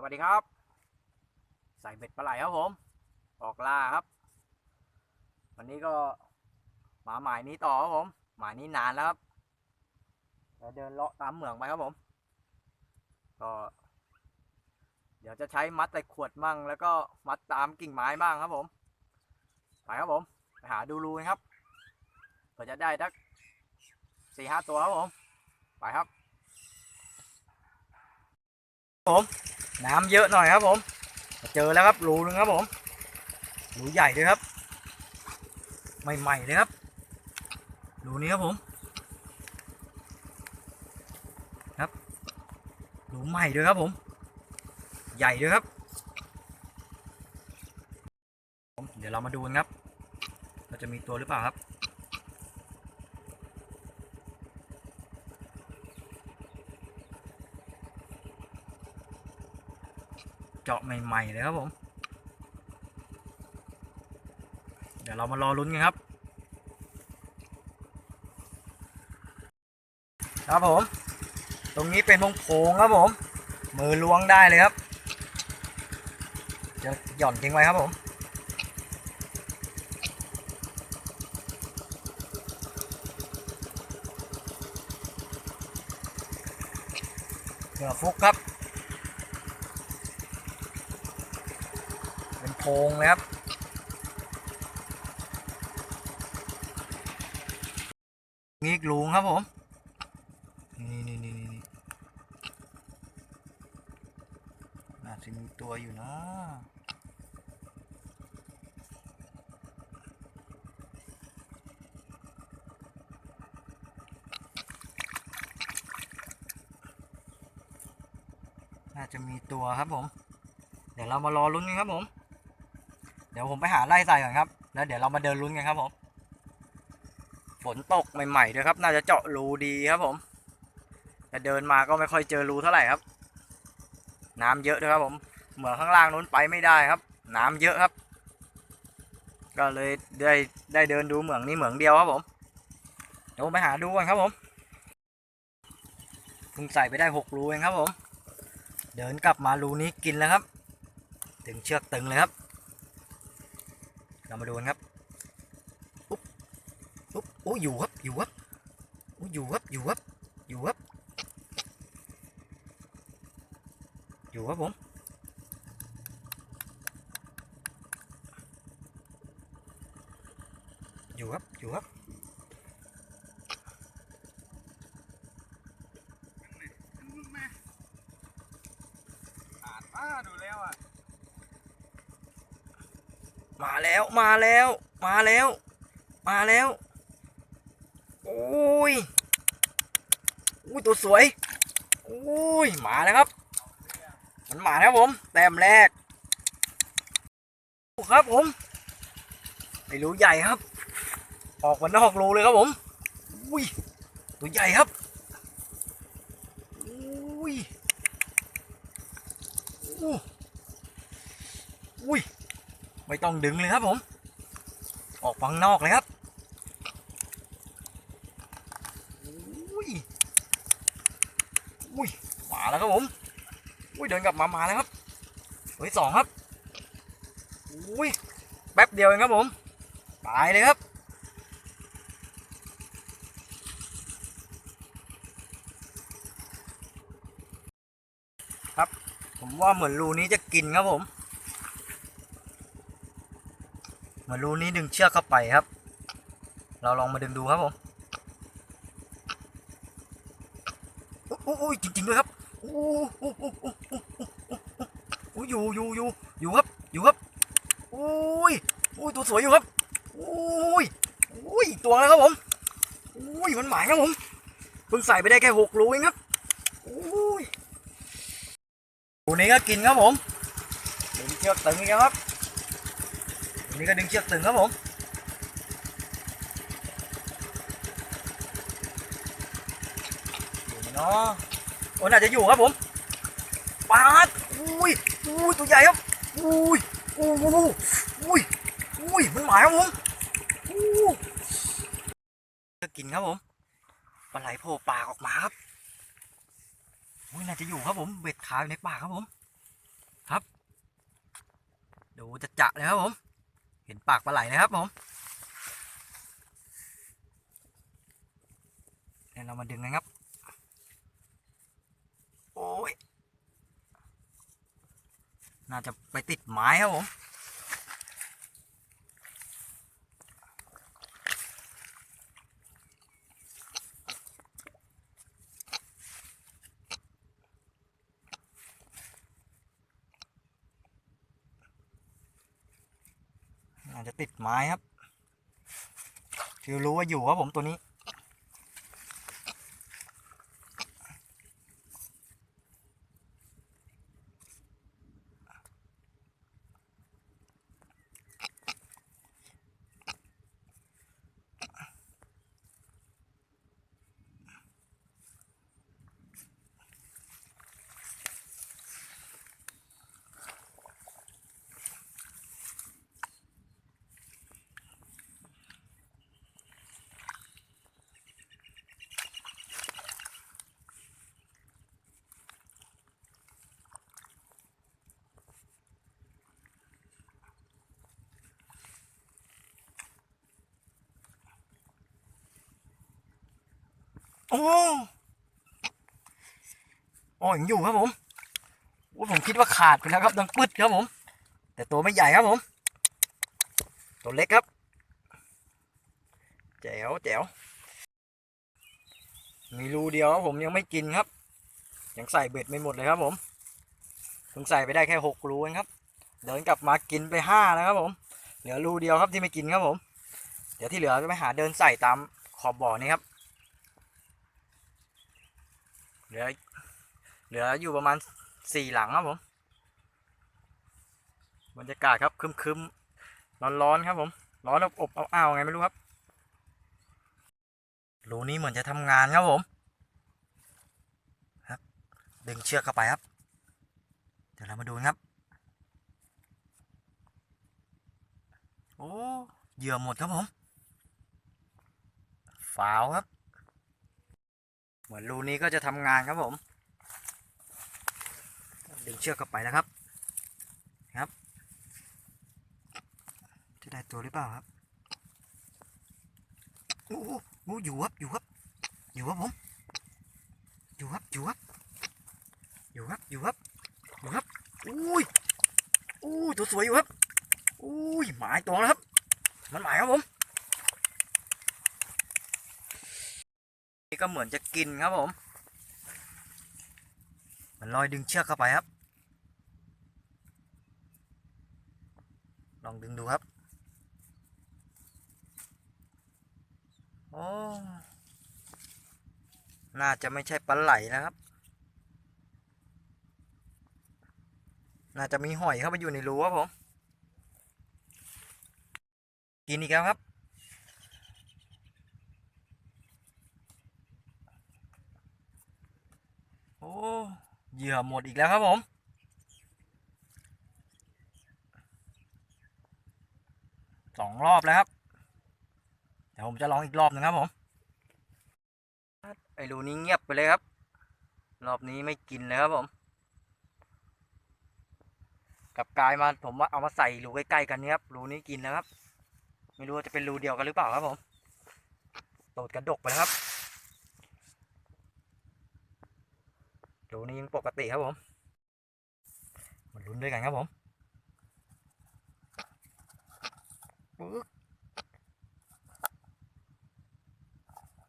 สวัสดีครับ ใส่เบ็ดปลาไหลครับผมออกล่าครับ วันนี้ก็มาหมายนี้ต่อครับผม หมายนี้นานแล้วครับเราเดินเลาะตามเหมืองไปครับผม ก็เดี๋ยวจะใช้มัดใส่ขวดมั่ง แล้วก็มัดตามกิ่งไม้บ้างครับผม ไปครับผม ไปหาดูรูกันครับเผื่อจะได้สักสี่ห้าตัวครับผม ไปครับผม น้ำเยอะหน่อยครับผม เจอแล้วครับรูนึงครับผมรูใหญ่ด้วยครับ ใหม่ๆเลยครับรูนี้ครับผมครับรูใหม่ด้วยครับผม ใหญ่ด้วยครับ เดี๋ยวเรามาดูกันครับ เราจะมีตัวหรือเปล่าครับ เจาะใหม่ๆเลยครับผม เดี๋ยวเรามารอลุ้นกันครับ ครับผม ตรงนี้เป็นวงโพงครับผม มือล้วงได้เลยครับจะหย่อนทิ้งไว้ครับผมเหนือฟุกครับ เป็นโพรงเลยครับงีกลุงครับผม นี่นี่นี่นี่น่าจะมีตัวอยู่นะน่าจะมีตัวครับผม เดี๋ยวเรามารอลุ้นกันครับผม เดี๋ยวผมไปหาไล่ใส่ก่อนครับ แล้วเดี๋ยวเรามาเดินลุ้นกันครับผม ฝนตกใหม่ๆด้วยครับ น่าจะเจาะรูดีครับผมแต่เดินมาก็ไม่ค่อยเจอรูเท่าไหร่ครับ น้ำเยอะด้วยครับผม เหมืองข้างล่างนู้นไปไม่ได้ครับ น้ำเยอะครับ ก็เลยได้ได้เดินดูเหมืองนี้เหมืองเดียวครับผม เดี๋ยวไปหาดูกันครับผมเพิ่งใส่ไปได้หกรูเองครับผม เดินกลับมารูนี้กินแล้วครับ ถึงเชือกตึงเลยครับ เรามาดูกันครับอุ๊บอุ๊บโอ้อยู่ครับอยู่ครับโอ้อยู่ครับอยู่ครับอยู่ครับอยู่ครับผมอยู่ครับอยู่ครับ อ่าดูแล้วอะ มาแล้วมาแล้ว มาแล้ว มาแล้ว โอ้ยอุ้ยตัวสวยโอ้ยมาแล้วครับ มันมาแล้วครับผมแต้มแรกครับผมไม่รู้ใหญ่ครับ ออกมานอกรูเลยครับผมอุ้ยตัวใหญ่ครับอุ้ยอู้อุ้ย ไม่ต้องดึงเลยครับผม ออกฝั่งนอกเลยครับอุ้ยอุ้ยมาแล้วครับผมอุ้ยเดินกลับมามาแล้วครับเฮ้ยสองครับอุ้ยแป๊บเดียวเองครับผมตายเลยครับครับ ผมว่าเหมือนรูนี้จะกินครับผม เหมือนรูนี้ดึงเชือกเข้าไปครับ เราลองมาดึงดูครับผมอุ้ยอุ้ยจริงๆด้วยครับอู้อู้อู้อู้อู้อู้อยู่อยู่อยู่อยู่ครับอยู่ครับอุ้ยอุ้ยตัวสวยอยู่ครับอุ้ยอุ้ยตัวแล้วครับผมอุ้ยมันหมายครับผมเพิ่งใส่ไปได้แค่หกรูเองครับอุ้ยรูนี้ก็กินครับผมดึงเชือกตึงอีกครับอั นนี้ก็ดึงเชือกตึงครับผมอยู่ไหมเนาะโอ้น่าจะอยู่ครับผมปาดอุ้ยอุ้ยตัวใหญ่ครับอุ้ยอุ้ยอุ้ยอุ้ยมันหมายครับผมอู้กินครับผมปลาไหลโผล่ปากออกมาครับอุ้ยน่าจะอยู่ครับผมเบ็ดขาอยู่ในปากครับผม ครับดูจะจะเลยครับผม เห็นปากปลาไหลนะครับผมเดี๋ยวเรามาดึงนะครับ โอ้ย น่าจะไปติดไม้ครับผม จะติดไม้ครับ คือรู้ว่าอยู่ครับผมตัวนี้ โอ้โอ้ยังอยู่ครับผมโอ้ผมคิดว่าขาดไปแล้วครับดังปึ๊ดครับผม แต่ตัวไม่ใหญ่ครับผม ตัวเล็กครับ แจ๋วแจ๋วมีรูเดียวผมยังไม่กินครับ ยังใส่เบ็ดไม่หมดเลยครับผมเพิ่งใส่ไปได้แค่หกรูเองครับ เดินกลับมากินไปห้าแล้วครับผม เหลือรูเดียวครับที่ไม่กินครับผม เดี๋ยวที่เหลือจะไปหาเดินใส่ตามขอบบ่อนี่ครับ เหลือเหลืออยู่ประมาณสี่หลังครับผม บรรยากาศครับครึมๆร้อนครับผม ร้อนอบอบอ้าวไงไม่รู้ครับ รูนี้เหมือนจะทำงานครับผมครับ ดึงเชือกเข้าไปครับ เดี๋ยวเรามาดูกันครับ โอ้เหยื่อหมดครับผม ฝาวครับ เหมือนรูนี้ก็จะทำงานครับผม ดึงเชือกเข้าไปแล้วครับ ครับ จะได้ตัวหรือเปล่าครับโอ้โหอยู่ครับ อยู่ครับ อยู่ครับผม อยู่ครับ อยู่ครับ อยู่ครับ อยู่ครับ อยู่ครับ อุ้ยอุ้ยตัวสวยอยู่ครับ อุ้ยหมายตัวแล้วครับ มันหมายครับผมี่ก็เหมือนจะกินครับผม มันลอยดึงเชือกเข้าไปครับ ลองดึงดูครับ โอ้ น่าจะไม่ใช่ปลาไหลนะครับ น่าจะมีหอยเข้าไปอยู่ในรูครับผม กินอีกแล้วครับ โอ้ เหยื่อหมดอีกแล้วครับผม สองรอบแล้วครับ เดี๋ยวผมจะลองอีกรอบหนึงครับผม ไอรูนี้เงียบไปเลยครับ รอบนี้ไม่กินเลยครับผม กับกายมาผมว่าเอามาใส่รูใกล้ๆกันนี่ครับ รูนี้กินแล้วครับ ไม่รู้ว่าจะเป็นรูเดียวกันหรือเปล่าครับผม โดดกระดกไปแล้วครับ รูนี้ยังปกติครับผมมาลุ้นด้วยกันครับผมปึ๊ก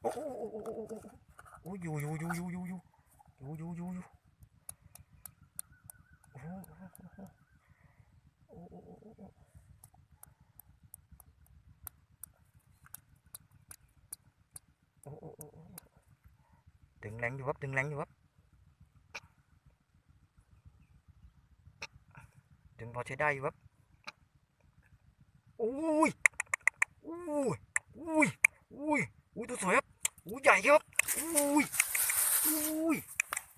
โอ้โหโอ้โหโอ้โหโอ้โหโอ้ยอยู่อยู่อยู่อยู่อยู่อยู่อยู่อยู่อยู่อยู่โอ้โหโอ้โหโอ้โหโอ้โหโอ้โหโอ้โหโอ้โหโอ้โหดึงแรงอยู่ครับดึงแรงอยู่ครับ ถึงพอใช้ได้อยู่ครับอุ้ยอุ้ยอุ้ยอุ้ยอุ้ยตัวสวยครับอุ้ยใหญ่ครับอุ้ยอุ้ย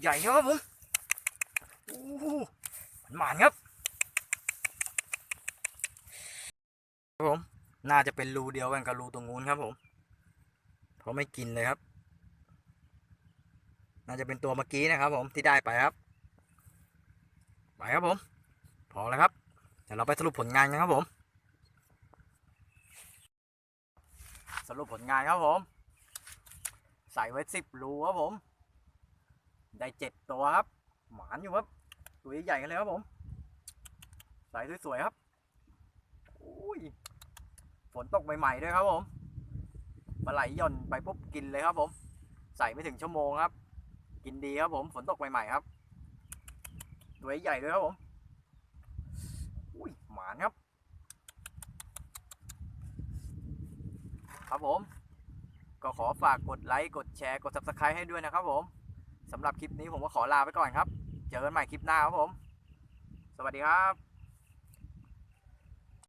ใหญ่ครับผมอู้หมานครับครับผมน่าจะเป็นรูเดียวกันกับรูตรงนู้นครับผมเพราะไม่กินเลยครับ น่าจะเป็นตัวเมื่อกี้นะครับผมที่ได้ไปครับ ไปครับผม พอแล้วครับ เดี๋ยวเราไปสรุปผลงานกันครับผม สรุปผลงานครับผม ใส่ไว้สิบรูครับผม ได้เจ็ดตัวครับ หมานอยู่ครับตัวใหญ่ๆกันเลยครับผม ใส่สวยๆครับอุ้ยฝนตกใหม่ๆด้วยครับผมปลาไหลย่อนไปปุ๊บกินเลยครับผม ใส่ไม่ถึงชั่วโมงครับ กินดีครับผมฝนตกใหม่ๆครับตัวใหญ่ๆด้วยครับผม อุ้ยหมานครับ ครับผม ก็ขอฝากกดไลค์ กดแชร์ กด subscribe ให้ด้วยนะครับผมสำหรับคลิปนี้ผมก็ขอลาไปก่อนครับ เจอกันใหม่คลิปหน้าครับผม สวัสดีครับ